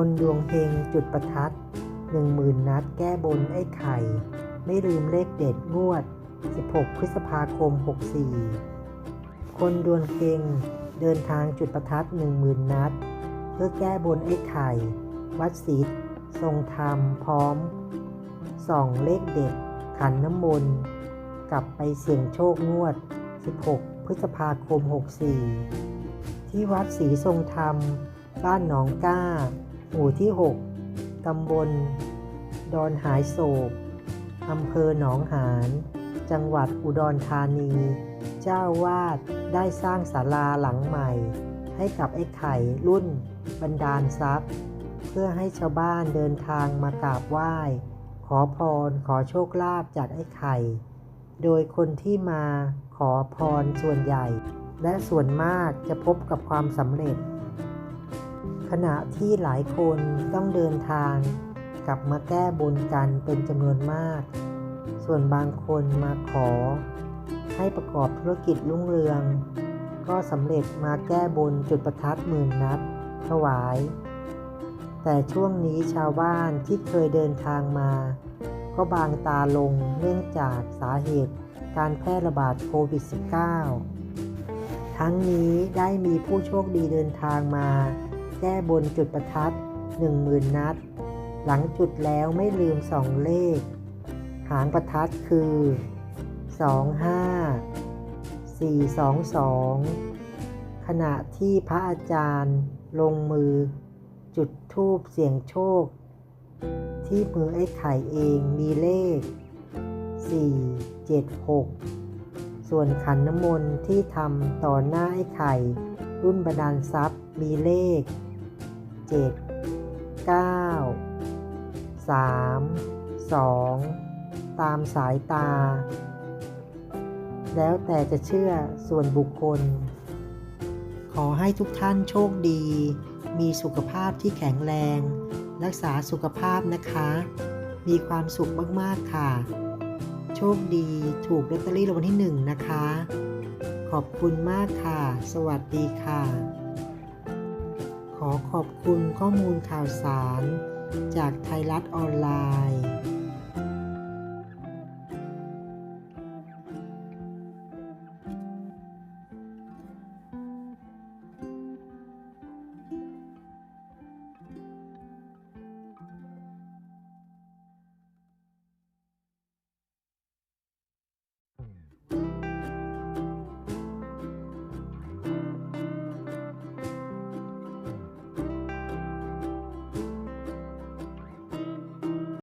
คนดวงเฮงจุดประทัด10,000นัดแก้บนไอ้ไข่ ไม่ลืมเลขเด็ดงวด 16 พฤษภาคม 64 คนดวงเฮงเดินทางจุดประทัด10,000นัด เพื่อแก้บนไอ้ไข่ วัดศรีทรงธรรมพร้อมส่องเลขเด็ดขันน้ำมนต์กลับไปเสี่ยงโชคงวด 16 พฤษภาคม 64 ที่วัดศรีทรงธรรม บ้านหนองก้า หมู่ที่ 6 ตำบล ดอนหายโศก อำเภอหนองหาน จังหวัดอุดรธานี เจ้าวาดได้สร้างศาลาหลังใหม่ ให้กับไอ้ไข่รุ่นบรรดาลทรัพย์ เพื่อให้ชาวบ้านเดินทางมากราบไหว้ ขอพรขอโชคลาภจากไอ้ไข่ โดยคนที่มาขอพรส่วนใหญ่ และส่วนมากจะพบกับความสำเร็จ ขณะที่หลายคนต้องเดินทางกลับมาแก้บนกันเป็นจำนวนมาก ส่วนบางคนมาขอ ให้ประกอบธุรกิจรุ่งเรือง ก็สำเร็จมาแก้บนจุดประทัดหมื่นนัดถวาย แต่ช่วงนี้ชาวบ้านที่เคยเดินทางมา ก็บางตาลงเนื่องจากสาเหตุการแพร่ระบาดโควิด -19 ทั้งนี้ได้มีผู้โชคดีเดินทางมา แก้บนจุดประทัด10,000นัด หลังจุดแล้วไม่ลืมสองเลข หางประทัดคือ 25 422 ขณะที่พระอาจารย์ลงมือ จุดทูบเสียงโชค ที่มือไอ้ไข่เองมีเลข 4 7 6 ส่วนขันน้ำมนต์ที่ทำต่อหน้าไอ้ไข่ รุ่นบรรดาลทรัพย์มีเลข 7 9 3 2ตามสายตา แล้วแต่จะเชื่อส่วนบุคคล ขอให้ทุกท่านโชคดี มีสุขภาพที่แข็งแรง รักษาสุขภาพนะคะ มีความสุขมาก ๆ ค่ะ โชคดีถูกลอตเตอรี่รางวัลที่หนึ่งนะคะ ขอบคุณมากค่ะ สวัสดีค่ะ ขอขอบคุณข้อมูลข่าวสาร จากไทยรัฐออนไลน์